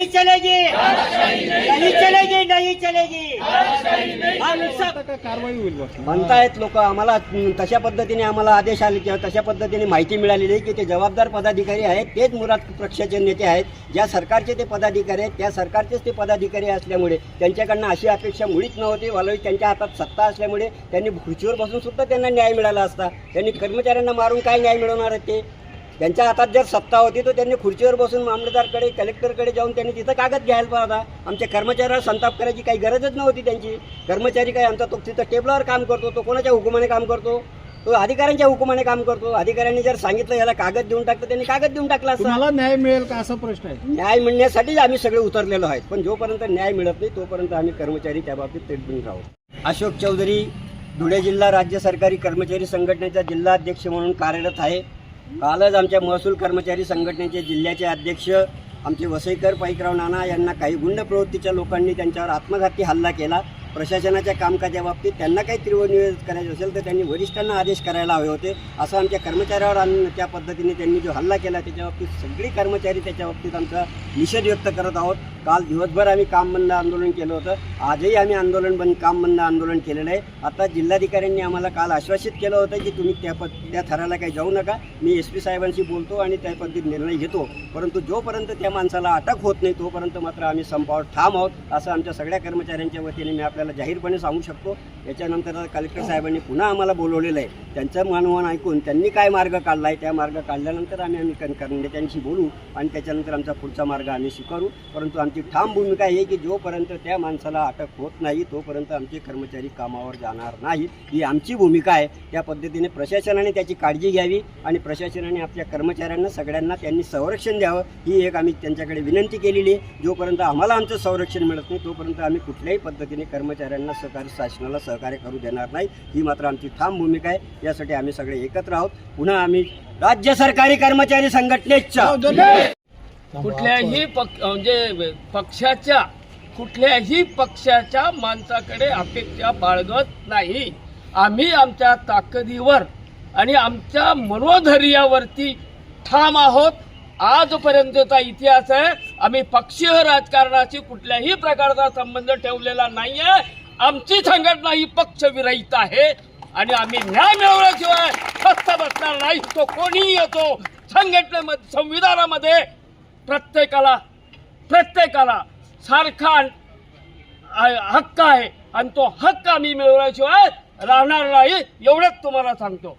नहीं चलेगी। नहीं चलेगी नहीं चलेगी। हम सब कारवाई होईल म्हणतायत लोक आम्हाला तशा पद्धतीने आम्हाला आदेश आले किंवा तशा पद्धतीने माहिती मिळालेली आहे की ते जबाबदार पदाधिकारी आहेत तेच मुराद पक्षाचे नेते आहेत. ज्या सरकारचे ते पदाधिकारी आहेत त्या सरकारचेच ते पदाधिकारी असल्यामुळे त्यांच्याकडनं अशी अपेक्षा मुळीच नव्हती. वालवी त्यांच्या हातात सत्ता असल्यामुळे त्यांनी खुर्चीवर बसून सुद्धा त्यांना न्याय मिळाला असता. त्यांनी कर्मचाऱ्यांना मारून काय न्याय मिळवणार आहेत ते? त्यांच्या हातात जर सत्ता होती तर त्यांनी खुर्चीवर बसून मामलेदारकडे कलेक्टरकडे जाऊन त्यांनी तिथं कागद घ्यायला पाहिजे आमच्या कर्मचाऱ्यावर संताप करायची काही गरजच नव्हती त्यांची. कर्मचारी काय आमचा तो तिथं टेबलावर काम करतो तो कोणाच्या हुकुमाने काम करतो? तो अधिकाऱ्यांच्या हुकुमाने काम करतो. अधिकाऱ्यांनी जर सांगितलं याला कागद देऊन टाकतं त्यांनी कागद देऊन टाकला तुम्हाला न्याय मिळेल का? असा प्रश्न आहे. न्याय मिळण्यासाठीच आम्ही सगळे उतरलेलो आहेत. पण जोपर्यंत न्याय मिळत नाही तोपर्यंत आम्ही कर्मचारी त्या बाबतीत तेढून राहू. अशोक चौधरी धुळे जिल्हा राज्य सरकारी कर्मचारी संघटनेचा जिल्हा अध्यक्ष म्हणून कार्यरत आहे. कालच आमच्या महसूल कर्मचारी संघटनेचे जिल्ह्याचे अध्यक्ष आमचे वसईकर पाईकराव नाना यांना काही गुंड प्रवृत्तीच्या लोकांनी त्यांच्यावर आत्मघाती हल्ला केला. प्रशासनाच्या कामकाजा बाबतीत त्यांना काही तीव्र निवेदन करायचं असेल तर त्यांनी वरिष्ठांना आदेश करायला हवे होते. असं आमच्या कर्मचाऱ्यावर त्या पद्धतीने त्यांनी जो हल्ला केला त्याच्या बाबतीत सगळी कर्मचारी त्याच्या बाबतीत आमचा निषेध व्यक्त करत आहोत. काल दिवसभर आम्ही काम बंद आंदोलन केलं होतं. आजही आम्ही आंदोलन बंद काम बंद आंदोलन केलेलं आहे. आता जिल्हाधिकाऱ्यांनी आम्हाला काल आश्वासित केलं होतं की तुम्ही त्या पद त्या थराला काही जाऊ नका. मी एस पी साहेबांशी बोलतो आणि त्या पद्धतीत निर्णय घेतो. परंतु जोपर्यंत त्या माणसाला अटक होत नाही तोपर्यंत मात्र आम्ही संपावर ठाम आहोत असं आमच्या सगळ्या कर्मचाऱ्यांच्या वतीने मी आपल्याला जाहीरपणे सांगू शकतो. याच्यानंतर कलेक्टर साहेबांनी पुन्हा आम्हाला बोलवलेलं आहे. त्यांचं मानवान ऐकून त्यांनी काय मार्ग काढला आहे त्या मार्ग काढल्यानंतर आम्ही आम्ही नेत्यांशी बोलू आणि त्याच्यानंतर आमचा पुढचा मार्ग आम्ही स्वीकारू. परंतु आमची ठाम भूमिका आहे की जोपर्यंत त्या माणसाला अटक होत नाही तोपर्यंत आमचे कर्मचारी कामावर जाणार नाहीत ही आमची भूमिका आहे. त्या पद्धतीने प्रशासनाने त्याची काळजी घ्यावी आणि प्रशासनाने आपल्या कर्मचाऱ्यांना सगळ्यांना त्यांनी संरक्षण द्यावं ही एक आम्ही त्यांच्याकडे विनंती केलेली आहे. जोपर्यंत आम्हाला आमचं संरक्षण मिळत नाही तोपर्यंत आम्ही कुठल्याही पद्धतीने कर्मचाऱ्यांना सहकारी शासनाला सहकार्य करू देणार नाही. ही मात्र आमची ठाम भूमिका आहे. यासाठी आम्ही सगळे एकत्र आहोत. पुन्हा आम्ही राज्य सरकारी कर्मचारी संघटनेच्या कुठल्याही पक्ष म्हणजे पक्षाच्या कुठल्याही पक्षाच्या माणसाकडे अपेक्षा बाळगत नाही. आम्ही आमच्या ताकदीवर आणि आमच्या मनोधैर्यावरती ठाम आहोत. आजपर्यंतचा इतिहास आहे आम्ही पक्षीय राजकारणाशी कुठल्याही प्रकारचा संबंध ठेवलेला नाहीये. आमची संघटना ही पक्षविरहित आहे आणि आम्ही न्याय मिळवल्याशिवाय फक्त बसणार नाही. तो कोणीही येतो संघटनेमध्ये संविधानामध्ये प्रत्येकाला प्रत्येकाला सारखा हक्क आहे. आणि तो हक्क आम्ही मिळवल्याशिवाय राहणार नाही एवढंच तुम्हाला सांगतो.